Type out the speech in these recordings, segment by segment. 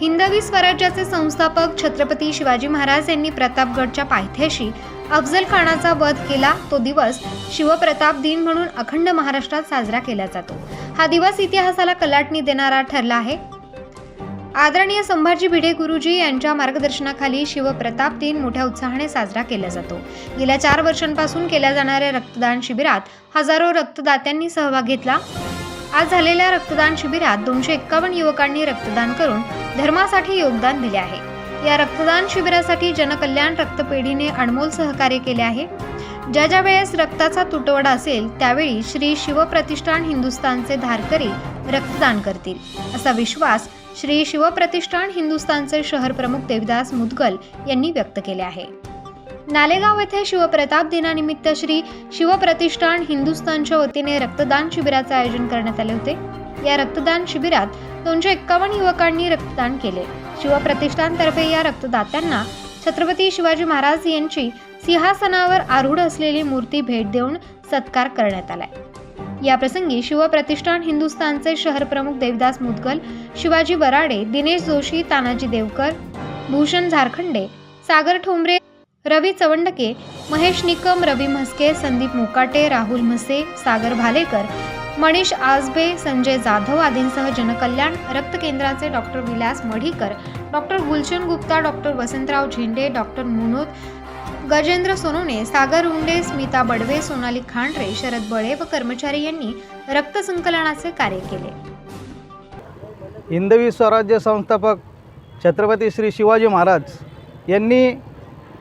हिंदवी स्वराज्याचे संस्थापक छत्रपती शिवाजी महाराज यांनी प्रतापगडच्या पायथ्याशी अफजल खानाचा वध केला. तो दिवस शिवप्रताप दिन म्हणून अखंड महाराष्ट्रात साजरा केला जातो. हा दिवस इतिहासाला कलाटणी देणारा ठरला आहे. आदरणीय संभाजी भिडे गुरुजी यांच्या मार्गदर्शनाखाली शिवप्रताप दिन मोठ्या उत्साहाने साजरा केला जातो. गेल्या चार वर्षांपासून केल्या जाणाऱ्या रक्तदान शिबिरात हजारो रक्तदात्यांनी सहभाग घेतला. आज झालेल्या रक्तदान शिबिरात दोनशे एक्कावन्न युवकांनी रक्तदान करून धर्मासाठी योगदान दिले आहे. या रक्तदान शिबिरासाठी जनकल्याण रक्तपेढीने अनमोल सहकार्य केले आहे. ज्या ज्या वेळेस रक्ताचा तुटवडा असेल त्यावेळी श्री शिवप्रतिष्ठान हिंदुस्थानचे धारकरी रक्तदान करतील. असा विश्वास श्री शिवप्रतिष्ठान हिंदुस्थानचे शहर प्रमुख देवदास मुदगल यांनी व्यक्त केले आहे. नालेगाव येथे शिवप्रताप दिनानिमित्त श्री शिवप्रतिष्ठान हिंदुस्थानच्या वतीने रक्तदान शिबिराचे आयोजन करण्यात आले होते. या रक्तदान शिबिरात दोनशे एक्कावन्न युवकांनी रक्तदान केले. शिवप्रतिष्ठानतर्फे या रक्तदात्यांना छत्रपती शिवाजी महाराज यांची सिंहासनावर आरूढ असलेली मूर्ती भेट देऊन सत्कार करण्यात आलाय. याप्रसंगी शिवप्रतिष्ठान हिंदुस्थानचे शहर प्रमुख देवदास मुदगल शिवाजी बराडे दिनेश जोशी तानाजी देवकर भूषण झारखंडे सागर ठोंबरे रवी चवंडके महेश निकम रवी म्हस्के संदीप मुकाटे राहुल म्हसे सागर भालेकर मनीष आजबे संजय जाधव आदींसह जनकल्याण रक्त केंद्राचे doctor Vilas Madhikar doctor Gulshan Gupta doctor Vasantrao Zende doctor Munod Gajendra Sonone Sagar Unde Smita Badve Sonali Khandare Sharad बळे व कर्मचारी यांनी रक्त संकलनाचे कार्य केले. हिंदवी स्वराज्य संस्थापक छत्रपती श्री शिवाजी महाराज यांनी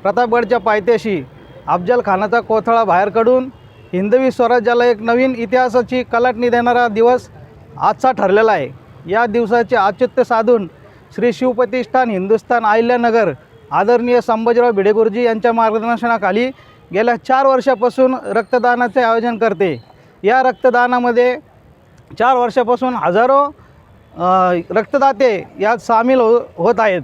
प्रतापगडच्या पायथ्याशी अफजल खानाचा कोथळा बाहेर काढून हिंदवी स्वराज्याला एक नवीन इतिहासाची कलाटणी देणारा दिवस आजचा ठरलेला आहे. या दिवसाचे औचित्य साधून श्री शिवप्रतिष्ठान हिंदुस्थान अहिल्यानगर आदरणीय संभाजीराव भिडेगुरुजी यांच्या मार्गदर्शनाखाली गेल्या चार वर्षापासून रक्तदानाचे आयोजन करते. या रक्तदानामध्ये चार वर्षापासून हजारो रक्तदाते यात सामील हो होत आहेत.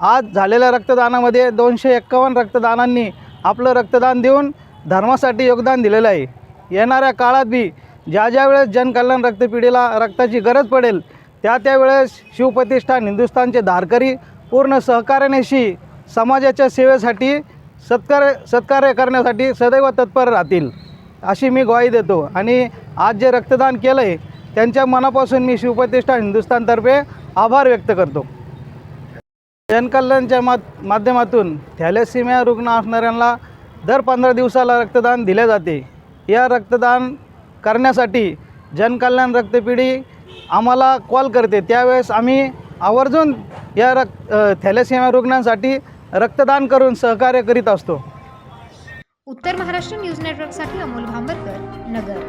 आज झालेल्या रक्तदानामध्ये दोनशे एक्कावन्न रक्तदानांनी आपलं रक्तदान देऊन धर्मासाठी योगदान दिलेलं आहे. येणाऱ्या काळात बी ज्या ज्या वेळेस जनकल्याण रक्तपिढीला रक्ताची गरज पडेल त्या त्यावेळेस शिवप्रतिष्ठान हिंदुस्थानचे धारकरी पूर्ण सहकार्यानेशी समाजाच्या सेवेसाठी सत्कार्य सत्कार्य करण्यासाठी सदैव तत्पर राहतील अशी मी ग्वाही देतो. आणि आज जे रक्तदान केलं आहे त्यांच्या मनापासून मी शिवप्रतिष्ठान हिंदुस्थानतर्फे आभार व्यक्त करतो. जनकल्याणच्या मा माध्यमातून थॅलेसिमिया रुग्ण असणाऱ्यांना दर पंधरा दिवसाला रक्तदान दिले जाते. या रक्तदान करण्यासाठी जनकल्याण रक्तपिढी आम्हाला कॉल करते. त्यावेळेस आम्ही आवर्जून या रक्त थॅलेसिमिया रुग्णांसाठी रक्तदान करून सहकार्य करीत असतो. उत्तर महाराष्ट्र न्यूज नेटवर्कसाठी अमोल भांबरकर नगर.